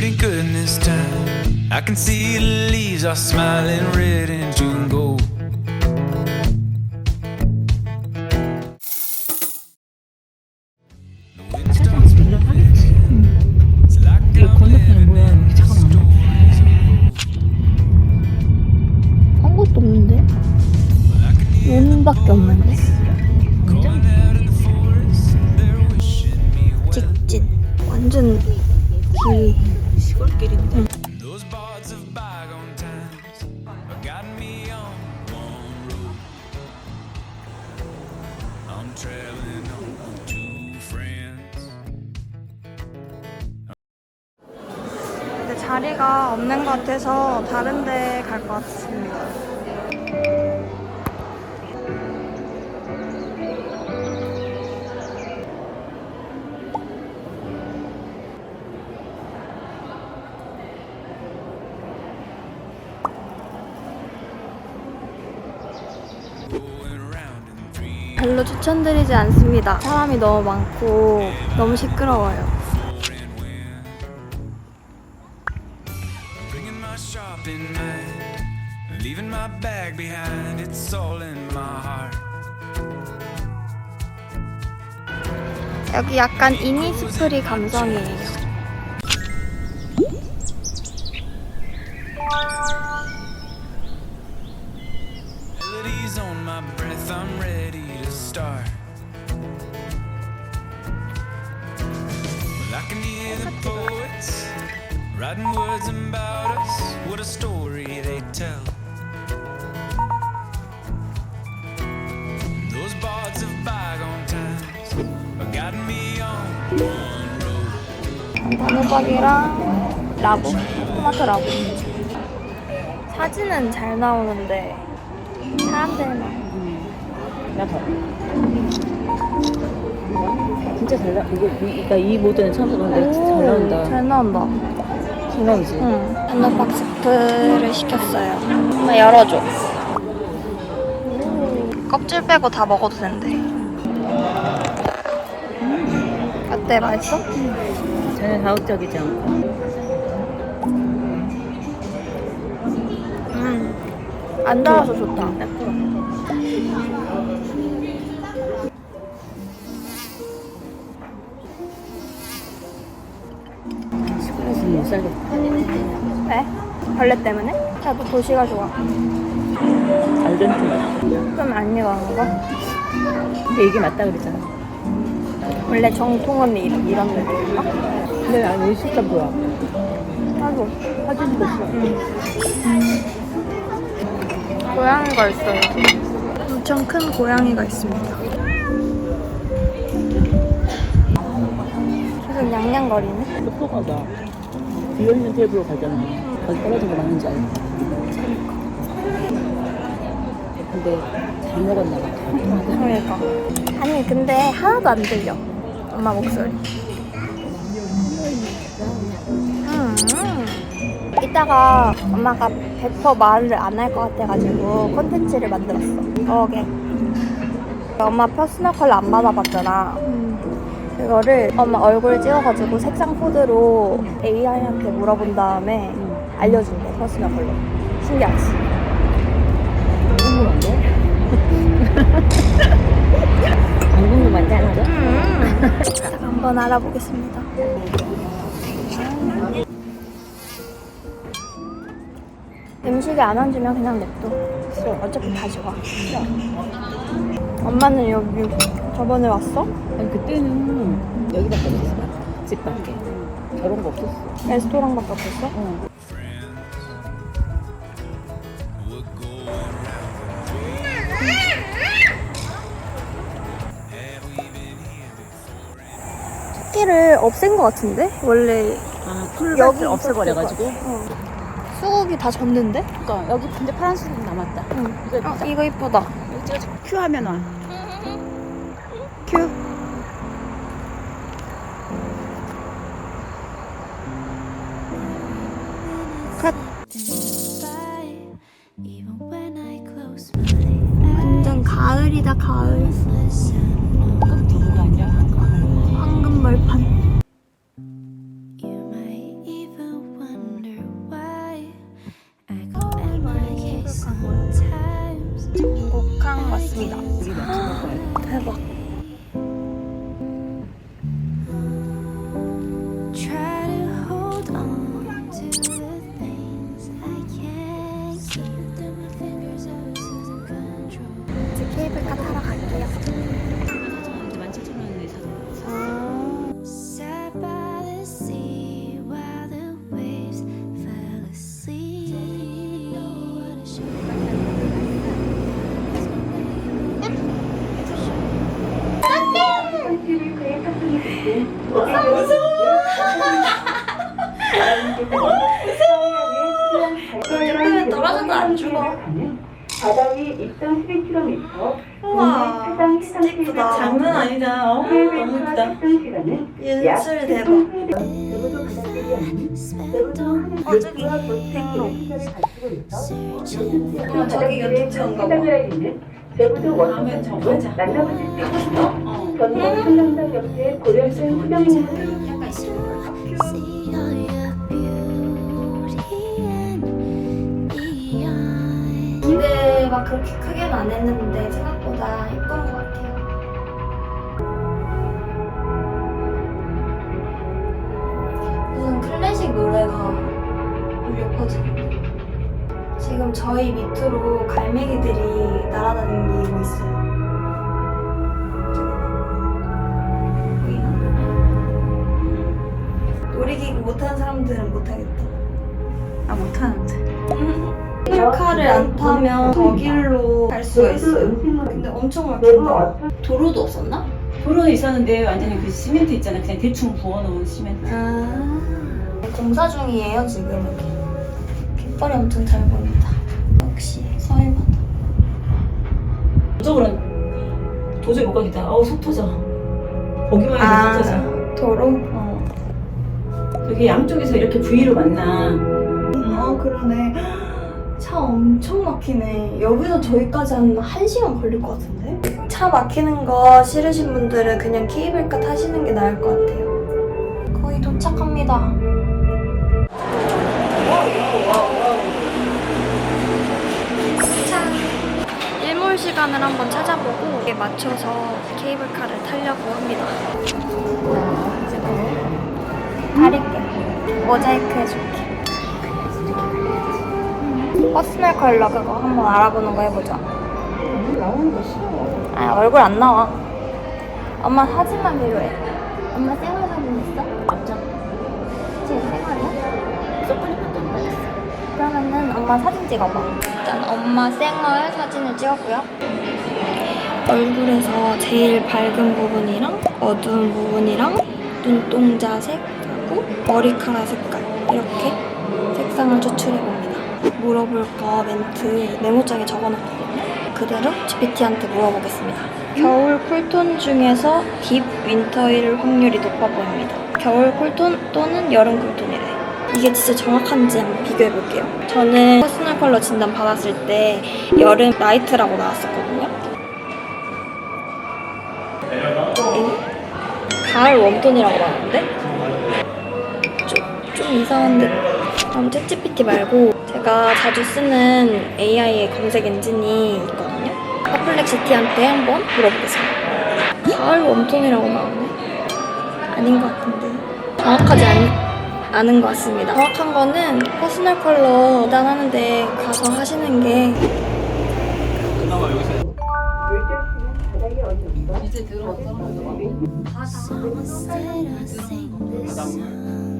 pretty good in this town. I can see the leaves are smiling red and June gold. Stories. 아무것도 없는데? 문밖에 없는데? 자리가 없는 것 같아서 다른 데 갈 것 같습니다. 별로 추천드리지 않습니다. 사람이 너무 많고 너무 시끄러워요 my shopping bag, leaving my bag behind. It's all in my heart. 여기 약간 이니스프리 감성이에요 Melodies on my breath, story they tell. Those bards of bygone times have gotten me on one road. 단호박이랑 라구 토마토 라구 사진은 잘 나오는데 사람들만 나 봐. 진짜 잘 나. 이거 이- 그러니까 이 모델은 처음 써봤는데 진짜 잘 나온다. 잘 나온다 잘 나오지. 응 단호박 스프를 시켰어요 한번 열어줘 껍질 빼고 다 먹어도 된대 어때 맛있어? 전혀 자극적이지 않고. 음 안 달아서 좋다 딱 좋아. 시골에서 못 살겠다. 왜? 벌레 때문에? 나도 도시가 좋아 알덴트. 좀안 익어는 거? 근데 이게 맞다 그랬잖아. 원래 정통은 이, 이런 느낌인가? 근데 이 식감 좋아. 나도 사진도 싫어. 고양이가 있어요 엄청 큰 고양이가 있습니다 계속 냥냥거리네 똑똑하다. 비어있는 테이블로 가잖아. 거기 떨어진 거 맞는지 알고. 근데 잘 먹었나 봐. 그러니까 아니 근데 하나도 안 들려 엄마 목소리 음, 음. 이따가 엄마가 100% 말을 안 할 것 같아가지고 콘텐츠를 만들었어 어게 엄마 퍼스널 컬러 안 받아봤잖아 그거를 엄마 얼굴 찍어가지고 색상 코드로 AI한테 물어본 다음에 알려준대 퍼스널 컬러 신기하지? 궁금한데? 안 궁금한데 하나도? 자, 한번 알아보겠습니다. 음식에 안 얹으면 그냥 냅둬. 싫어. 어차피 다 좋아. 싫어. 엄마는 여기 저번에 왔어? 아니 그때는 여기밖에 없었어. 집밖에. 저런 거 없었어. 레스토랑밖에 없었어? before? 토끼를 없앤 것 같은데? 원래 아, 여기 풀밭을 없애버려가지고. 어. 수국이 다 졌는데? 그러니까 여기 근데 파란 수국 남았다. 응. 이거 어. 이거 이쁘다. 이거. 큐 하면 와. 큐. 컷. 완전 가을이다 가을. 황금 벌판. 바다 위 입장 12km, 우와, 해당 진짜 해상 이쁘다. 장난 아니다. 어, 너무 차 이쁘다. 탑승 시간은 약 연출 대박. 10분 대부도 바닷길이 아닌 대부도 하는 어저기 교수와 고스펙트의 시설을 갖추고 있어 어, 저기 연두천가 봐. 해당을 있는 제부도 다음에 원천 저도 가자. 만나보실 수 있어 어. 전국 한남당 옆에 고려생 수정인물을 기 대막 그렇게 크게는 안 했는데 생각보다 예쁜 것 같아요. 무슨 클래식 노래가 울려 퍼지는데 지금 저희 밑으로 갈매기들이 날아다니고 있어요. 보이나? 놀이기구 못하는 사람들은 못하겠다. 아 못하는데. 케이블카를 안 타면 저 길로 갈 수가 있어요. 근데 엄청 막힌다. 도로도 없었나? 도로는 있었는데 완전히 그 시멘트 있잖아. 그냥 대충 부어놓은 시멘트. 아. 공사 중이에요 지금. 갯벌이 엄청 잘 보인다. 역시 서해바다. 저쪽으로는 도저히 못 가겠다. 아우 속 터져. 보기만 해도 아. 속 터져. 도로? 어. 여기 양쪽에서 이렇게 V로 만나. 아 그러네. 차 엄청 막히네. 여기서 저기까지 한 1시간 걸릴 것 같은데? 차 막히는 거 싫으신 분들은 그냥 케이블카 타시는 게 나을 것 같아요. 거의 도착합니다. 도착. 일몰 시간을 한번 찾아보고 이에 맞춰서 케이블카를 타려고 합니다. 가릴게. 모자이크 해줄게. 퍼스널 컬러 그거 한번 알아보는 거 해보자. 나오는 거 싫어 아 얼굴 안 나와. 엄마 사진만 필요해. 엄마 생얼 사진 있어? 없죠. 지금 생얼이야? 소프니만 좀 받았어. 그러면은 엄마 사진 찍어봐. 일단 엄마 생얼 사진을 찍었고요. 얼굴에서 제일 밝은 부분이랑 어두운 부분이랑 눈동자 색하고 머리카락 색깔 이렇게 색상을 추출해봅니다. 물어볼 거 멘트 메모장에 적어놨거든요. 그대로 GPT한테 물어보겠습니다. 겨울 쿨톤 중에서 딥 윈터일 확률이 높아 보입니다. 겨울 쿨톤 또는 여름 쿨톤이래. 이게 진짜 정확한지 한번 비교해 볼게요. 저는 퍼스널 컬러 진단 받았을 때 여름 라이트라고 나왔었거든요. 에이? 가을 웜톤이라고 나왔는데? 좀, 좀 이상한데? 다음 챗GPT 말고 제가 자주 쓰는 AI의 검색 엔진이 있거든요. 퍼플렉시티한테 한번 물어보겠습니다. 가을 웜톤이라고 나오네? 아닌 것 같은데. 정확하지 않, 않은 것 같습니다. 정확한 거는 퍼스널 컬러 진단하는데 가서 하시는 게 이제 Time